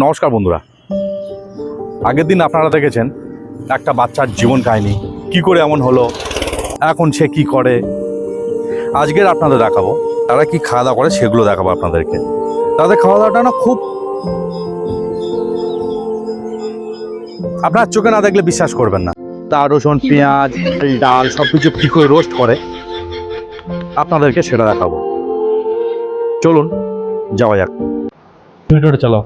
নমস্কার বন্ধুরা। আগের দিন আপনারা দেখেছেন একটা বাচ্চার জীবন কাহিনী। কি করে এমন হলো? এখন সে কি করে? আজকের আপনাদের দেখাবো। তারা কি খাওয়া দাওয়া করে সেগুলো দেখাবো আপনাদেরকে। তাদের খাওয়া দাওয়াটা না খুব আপনার চোখে না দেখলে বিশ্বাস করবেন না। তা রসুন, পেঁয়াজ, ডাল সব কিছু কি করে রোস্ট করে? আপনাদেরকে সেটা দেখাবো। চলুন, যাওয়া যাক। ভিডিওটা চালাও।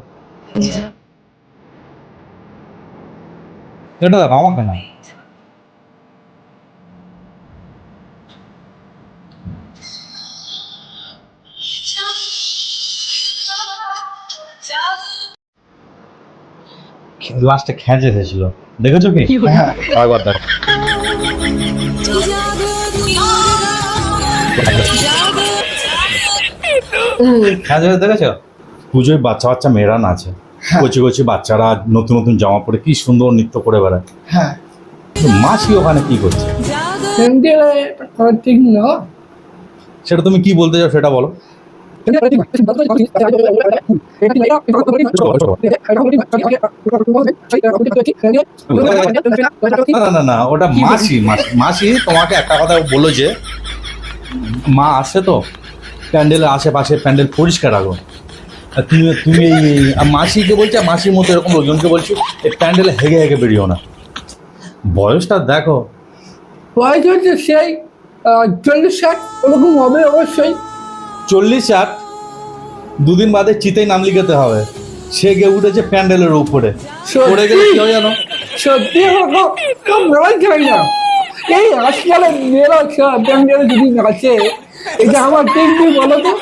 এটা দেখো আমাকে না লাস্টে খেঁচে এসেছিল দেখেছ কি হ্যাঁ দেখো। খেঁচে দেখেছ? পুজোয় বাচ্চা বাচ্চা মেয়েরা নাচে কচি কচি বাচ্চারা নতুন নতুন জামা পরে কি সুন্দর নৃত্য করে বেড়ায়। হ্যাঁ। মাসি ওখানে কি করছে? ঠিক না। সেটা তুমি কি বলতে চাও সেটা বলো। না না না না ওটা মাসি মাসি তোমাকে একটা কথা বলো যে মা আসে তো প্যান্ডেলের আশেপাশে প্যান্ডেল পরিষ্কার রাখো। তুমি তুমি এই মাসিকে বলছি মাসির মতো এরকম লোকজনকে বলছো এই প্যান্ডেলে হেগে হেগে বেরিয়েও না। বয়সটা দেখো। বয়স হচ্ছে সেই চল্লিশ ষাট ওরকম হবে অবশ্যই। চল্লিশ আট দুদিন বাদে চিতেই নাম লিখাতে হবে। সে গিয়ে উঠেছে প্যান্ডেলের উপরে। পড়ে গেলে কি হয় জানো? সত্যি যায় না। এই আজকালের মেয়েরা প্যান্ডেলে যদি নাচে এটা আমার ঠিক বলো তো?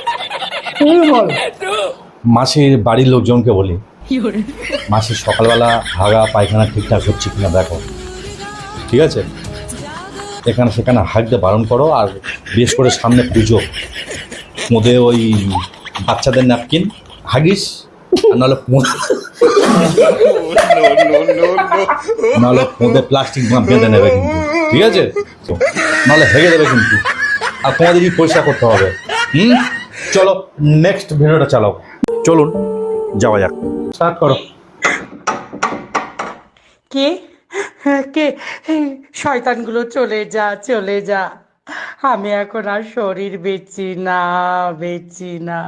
তুমি বল। মাসির বাড়ির লোকজনকে বলি। মাসির সকালবেলা হাগা পায়খানা ঠিকঠাক হচ্ছে কিনা দেখো। ঠিক আছে? এখানে সেখানে হাঁকতে বারণ করো আর বিশেষ করে সামনে পুজো। মধ্যে ওই বাচ্চাদের ন্যাপকিন। হাগিস? নাহলে নাহলে মধ্যে প্লাস্টিক বেঁধে নেবে কিন্তু। ঠিক আছে? নাহলে হেগে দেবে কিন্তু। আর তোমাদেরই পরিষ্কার করতে হবে? হুম? চলো নেক্সট ভিডিওটা চালাও। চলুন যাওয়া যাক। স্টার্ট করো। কে? কে? শয়তানগুলো চলে যা চলে যা। আমি এখন আর শরীর বেচি না বেচি না।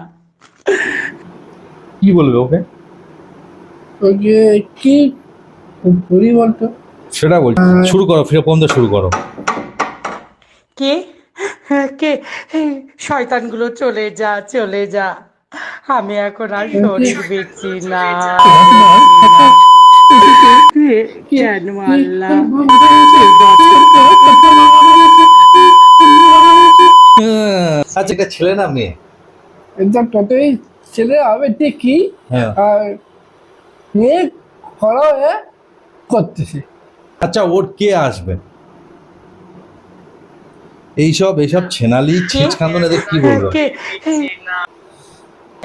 কি বলবে ওকে? যে কি বলি বলতো? সেটা বলছি শুরু করো ফিরে পর্যন্ত শুরু করো। কে? কে? শয়তানগুলো চলে যা চলে যা। আমি এখন আর শরীর বেচি না কেন আল্লাহ আচ্ছা এটা ছেলে না মেয়ে? এটা ততই ছেলে হবে ঠিকই হ্যাঁ। আর মেয়ে খরা হয়ে করতেছে। আচ্ছা ওর কে আসবে? এইসব এইসব ছেনালি ছিচ খান্দন এদের কি বলব?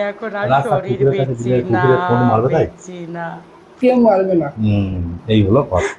এখন আর শরীর কাছে না? বেচি না কেউ মারবে না হুম এই হলো কথা